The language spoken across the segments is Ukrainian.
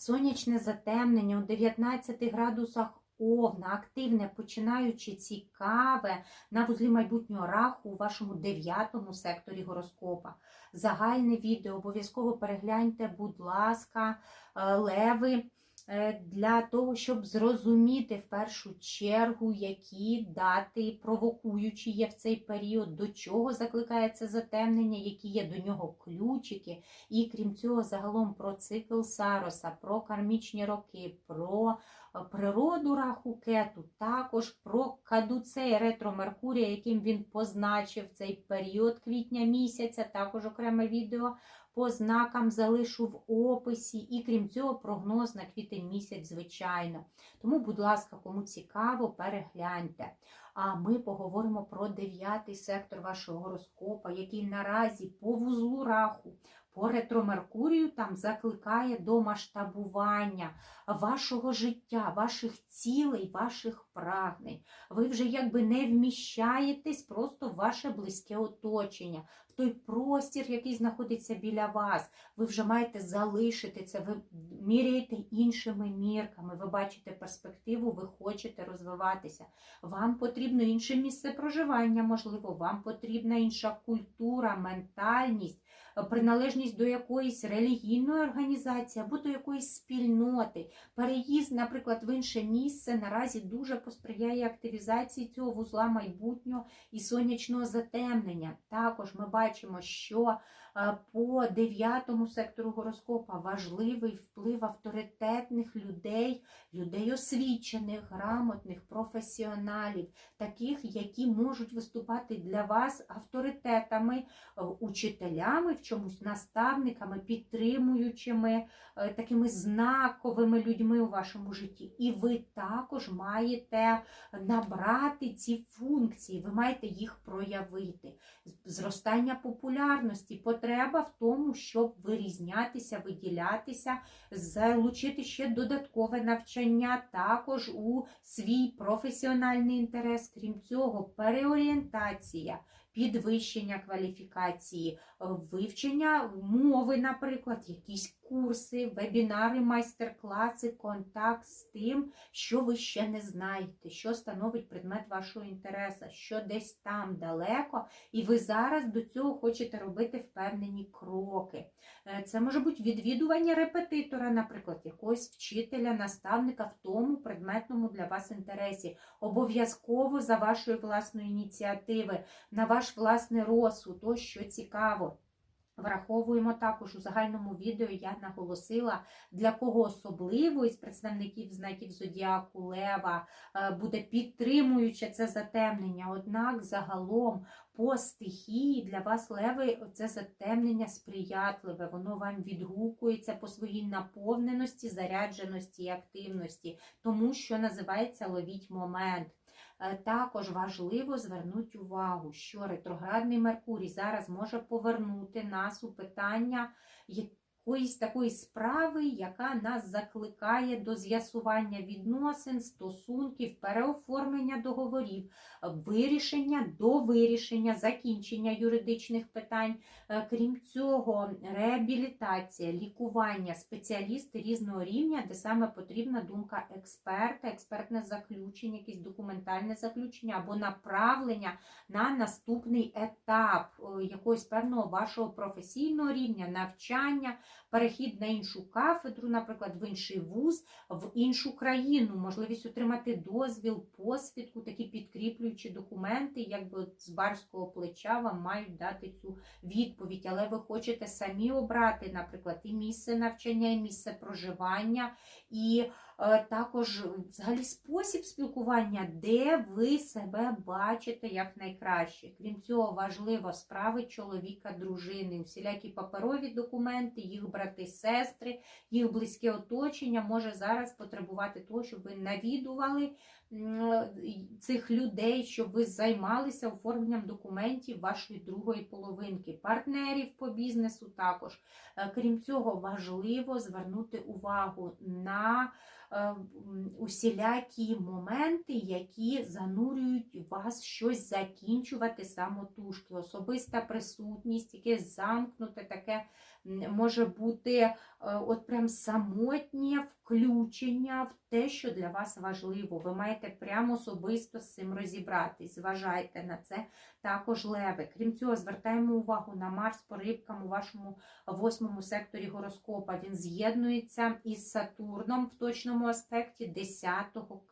сонячне затемнення у 19 градусах Овна, активне, починаючи цікаве на вузлі майбутнього раху у вашому дев'ятому секторі гороскопа. Загальне відео обов'язково перегляньте, будь ласка, е, леви, для того, щоб зрозуміти в першу чергу, які дати провокуючі є в цей період, до чого закликається затемнення, які є до нього ключики. І крім цього, загалом про цикл Сароса, про кармічні роки, про е, природу раху кету, також про кадуцей ретро Меркурія, яким він позначив цей період квітня місяця, також окреме відео по знакам залишу в описі, і крім цього, прогноз на квітень місяць, звичайно. Тому, будь ласка, кому цікаво, перегляньте. А ми поговоримо про дев'ятий сектор вашого гороскопа, який наразі по вузлу раху, по ретро-меркурію там закликає до масштабування вашого життя, ваших цілей, ваших прагнень. Ви вже якби не вміщаєтесь просто в ваше близьке оточення, в той простір, який знаходиться біля вас. Ви вже маєте залишити це, ви міряєте іншими мірками, ви бачите перспективу, ви хочете розвиватися. Вам потрібно інше місце проживання, можливо, вам потрібна інша культура, ментальність, приналежність до якоїсь релігійної організації або до якоїсь спільноти. Переїзд, наприклад, в інше місце наразі дуже посприяє активізації цього вузла майбутнього і сонячного затемнення. Також ми бачимо, що е, по дев'ятому сектору гороскопа важливий вплив авторитетних людей, людей освічених, грамотних, професіоналів, таких, які можуть виступати для вас авторитетами, е, учителями в чомусь, наставниками, підтримуючими, е, такими знаковими людьми у вашому житті. І ви також маєте набрати ці функції, ви маєте їх проявити. Зростання популярності, потреба в тому, щоб вирізнятися, виділятися, залучити ще додаткове навчання, також у свій професіональний інтерес. Крім цього, переорієнтація. Підвищення кваліфікації, вивчення мови, наприклад, якісь курси, вебінари, майстер-класи, контакт з тим, що ви ще не знаєте, що становить предмет вашого інтересу, що десь там далеко, і ви зараз до цього хочете робити впевнені кроки. Е, Це може бути відвідування репетитора, наприклад, якогось вчителя, наставника в тому предметному для вас інтересі. Обов'язково за вашої власної ініціативи, на ваш власний розсуд, то, що цікаво. Враховуємо також у загальному відео, я наголосила, для кого особливо із представників знаків Зодіаку Лева е, буде підтримуюче це затемнення. Однак загалом по стихії для вас, Леви, це затемнення сприятливе, воно вам відгукується по своїй наповненості, зарядженості і активності, тому що називається ловіть момент. Е, Також важливо звернути увагу, що ретроградний Меркурій зараз може повернути нас у питання якоїсь такої справи, яка нас закликає до з'ясування відносин, стосунків, переоформлення договорів, вирішення до вирішення, закінчення юридичних питань. Е, Крім цього, реабілітація, лікування, спеціалісти різного рівня, де саме потрібна думка експерта, експертне заключення, якесь документальне заключення або направлення на наступний етап е, якогось певного вашого професійного рівня, навчання, перехід на іншу кафедру, наприклад, в інший вуз, в іншу країну, можливість отримати дозвіл, посвідку, такі підкріплюючі документи, якби з барського плеча вам мають дати цю відповідь. Але ви хочете самі обрати, наприклад, і місце навчання, і місце проживання, і також взагалі спосіб спілкування, де ви себе бачите як найкраще. Крім цього, важливо справи чоловіка, дружини, усілякі паперові документи, їх брати, сестри, їх близьке оточення може зараз потребувати того, щоб ви навідували цих людей, щоб ви займалися оформленням документів вашої другої половинки, партнерів по бізнесу також. Е, Крім цього, важливо звернути увагу на е, усілякі моменти, які занурюють вас щось закінчувати самотужки. Особиста присутність, якесь замкнуте, таке може бути е, от прям самотнє включення в те, що для вас важливо. Ви маєте прямо особисто з цим розібратись. Зважайте на це також леви. Крім цього, звертаємо увагу на Марс по рибкам у вашому восьмому секторі гороскопа. Він з'єднується із Сатурном в точному аспекті 10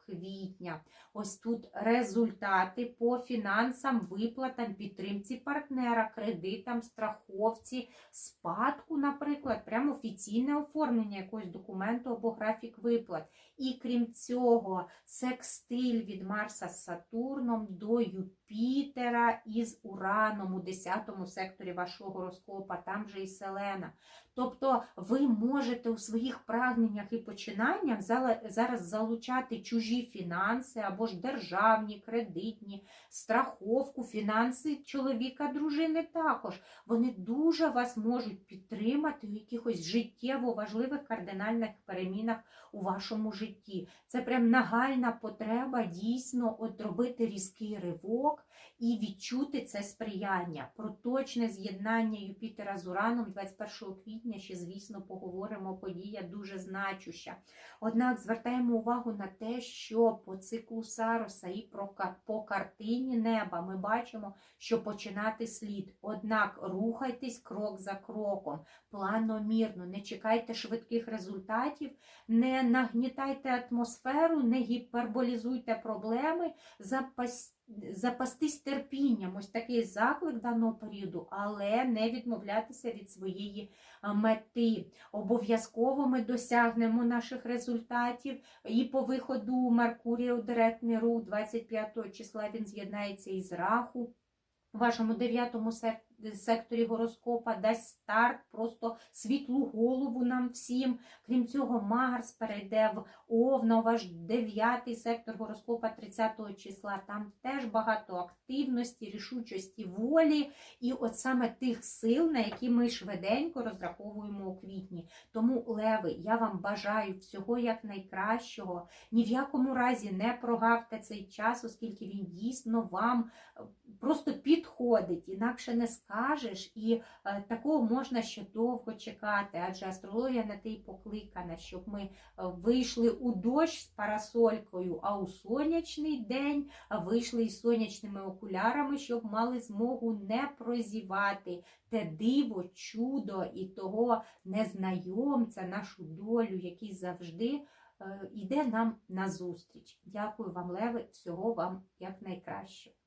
квітня. Ось тут результати по фінансам, виплатам, підтримці партнера, кредитам, страховці, спадку, наприклад, прямо офіційне оформлення якогось документу або графік виплат. І крім цього, секстиль від Марса з Сатурном до Юпітера із Ураном у 10 секторі вашого гороскопа, там же і Селена. Тобто ви можете у своїх прагненнях і починаннях зараз залучати чужі фінанси або ж державні, кредитні, страховку, фінанси чоловіка, дружини також. Вони дуже вас можуть підтримати у якихось життєво важливих кардинальних перемінах у вашому житті. Це прям нагальна потреба дійсно от робити різкий ривок book і відчути це сприяння. Про точне з'єднання Юпітера з Ураном 21 квітня ще, звісно, поговоримо. Подія дуже значуща. Однак звертаємо увагу на те, що по циклу Сароса і по картині неба ми бачимо, що починати слід. Однак рухайтесь крок за кроком, планомірно, не чекайте швидких результатів, не нагнітайте атмосферу, не гіперболізуйте проблеми, запас... запастись терпінням. Ось такий заклик даного періоду, але не відмовлятися від своєї мети. Обов'язково ми досягнемо наших результатів. І по виходу Меркурія у директний рух 25 числа він з'єднається із Раху. У вашому дев'ятому сек- секторі гороскопа дасть старт, просто світлу голову нам всім. Крім цього, Марс перейде в Овна, ваш дев'ятий сектор гороскопа 30 числа. Там теж багато активності, рішучості, волі і от саме тих сил, на які ми швиденько розраховуємо у квітні. Тому, Леви, я вам бажаю всього як найкращого. Ні в якому разі не прогавте цей час, оскільки він дійсно вам е, просто підходить, інакше не скажеш, і е, такого можна ще довго чекати, адже астрологія на те й покликана, щоб ми е, вийшли у дощ з парасолькою, а у сонячний день е, вийшли із сонячними окулярами, щоб мали змогу не прозівати те диво, чудо і того незнайомця, нашу долю, який завжди йде нам назустріч. Дякую вам, Леви, всього вам як.